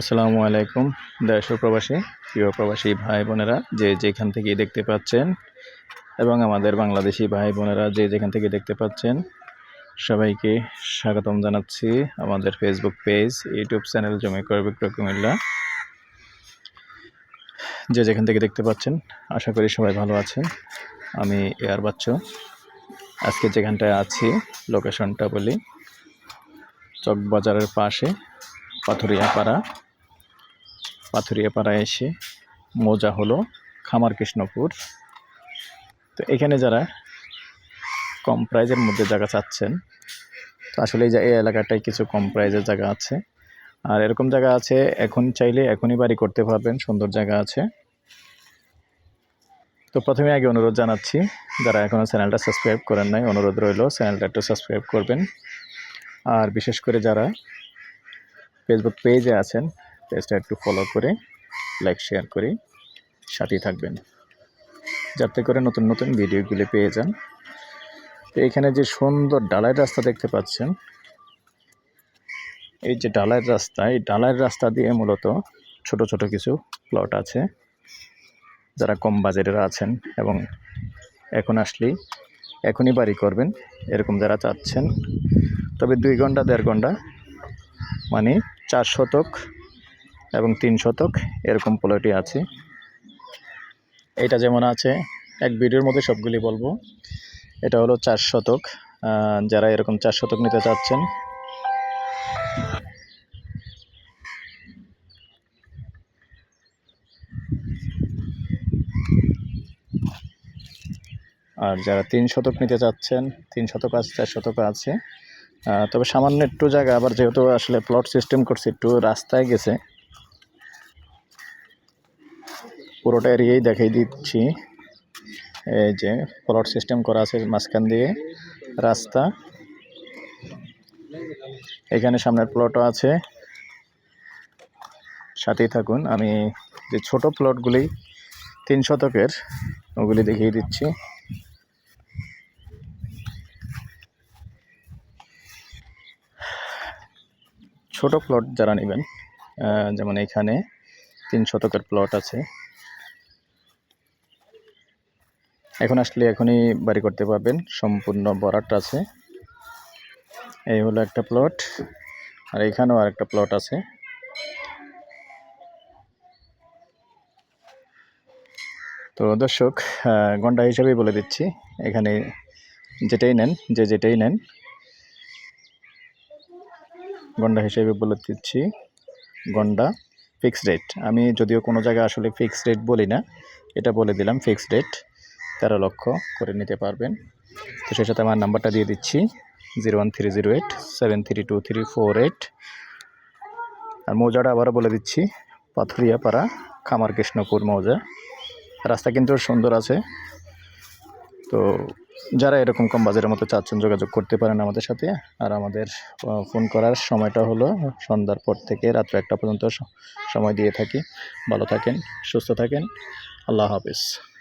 আসসালামু আলাইকুম, দেশ প্রবাসী, প্রিয় প্রবাসী ভাই বোনেরা যে যেখান থেকে দেখতে পাচ্ছেন এবং আমাদের বাংলাদেশি ভাই বোনেরা যে যেখান থেকে দেখতে পাচ্ছেন, সবাইকে স্বাগতম জানাচ্ছি আমাদের ফেসবুক পেজ ইউটিউব চ্যানেল জমি ক্রয় বিক্রয় কুমিল্লা। যে যেখান থেকে দেখতে পাচ্ছেন, আশা করি সবাই ভালো আছেন। আমি এয়ার বাচ্চ। আজকে যেখানটায় আছি লোকেশনটা বলি, চকবাজারের পাশে। পাথুরিয়াপাড়া। পাথুরিয়াপাড়া এসে মোজা হলো খামার কৃষ্ণপুর তো এখানে যারা কম প্রাইজের মধ্যে জায়গা চাচ্ছেন, তো আসলে এই এলাকাটায় কিছু কম প্রাইজের জায়গা আছে। আর এরকম জায়গা আছে, এখন চাইলে এখনই বাড়ি করতে পারবেন, সুন্দর জায়গা আছে। তো প্রথমে আগে অনুরোধ জানাচ্ছি, যারা এখনও চ্যানেলটা সাবস্ক্রাইব করেন নাই, অনুরোধ রইল চ্যানেলটা একটু সাবস্ক্রাইব করবেন। আর বিশেষ করে যারা ফেসবুক পেজে আছেন, পেজটা একটু ফলো করে লাইক শেয়ার করে সাথেই থাকবেন। যাতে করে নতুন নতুন ভিডিওগুলি পেয়ে যান। তো এখানে যে সুন্দর ডালাই রাস্তা দেখতে পাচ্ছেন, এই যে ডালাইয়ের রাস্তা, এই ডালাইয়ের রাস্তা দিয়ে মূলত ছোট ছোট কিছু প্লট আছে। যারা কম বাজেটের আছেন এবং এখন আসলেই এখনই বাড়ি করবেন, এরকম যারা চাচ্ছেন, তবে দুই ঘণ্টা, দেড় ঘণ্টা মানে চার শতক এবং তিন শতক এরকম প্লটই আছে। এটা যেমন আছে, এক ভিডিওর মধ্যে সবগুলি বলব। এটা হলো চার শতক। যারা এরকম চার শতক নিতে চাচ্ছেন। আর যারা তিন শতক নিতে চাচ্ছেন, তিন শতক আছে, চার শতক আছে তবে সামান্য একটু জায়গা, আবার যেহেতু আসলে প্লট সিস্টেম করছে, একটু রাস্তায় গেছে। পুরোটা এরিয়াই দেখাই দিচ্ছি। এই যে প্লট সিস্টেম করা আছে মাঝখান দিয়ে, রাস্তা। এখানে সামনের প্লটও আছে। সাথেই থাকুন, আমি যে ছোট প্লটগুলি তিন শতকের, ওগুলি দেখিয়ে দিচ্ছি। ছোট প্লট যারা নেবেন যেমন এখানে তিন শতকের প্লট আছে। এখন আসলে এখনই বাড়ি করতে পারবেন, সম্পূর্ণ বরাট আছে। এই হলো একটা প্লট আর এখানেও আর একটা প্লট আছে। তো দর্শক গন্ডা হিসাবেই বলে দিচ্ছি, এখানে যেটাই নেন, যে যেটাই নেন গন্ডা হিসেবে বলে দিচ্ছি, গন্ডা ফিক্সড রেট আমি যদিও কোনো জায়গায় আসলে ফিক্সড রেট বলি না, এটা বলে দিলাম ফিক্সড রেট তেরো লক্ষ করে নিতে পারবেন। তো সেই সাথে আমার নাম্বারটা দিয়ে দিচ্ছি, zero one three zero eight, seven three two three four eight. আর মৌজাটা আবারও বলে দিচ্ছি, পাথুরিয়াপাড়া, খামার কৃষ্ণপুর মৌজা। রাস্তা কিন্তু সুন্দর আছে। তো যারা এরকম কম বাজারের মতো চাচ্ছেন যোগাযোগ করতে পারেন আমাদের সাথে। আর আমাদের ফোন করার সময়টা হলো সন্ধ্যার পর থেকে রাত্র একটা পর্যন্ত সময় দিয়ে থাকি। ভালো থাকেন, সুস্থ থাকেন। আল্লাহ হাফিজ।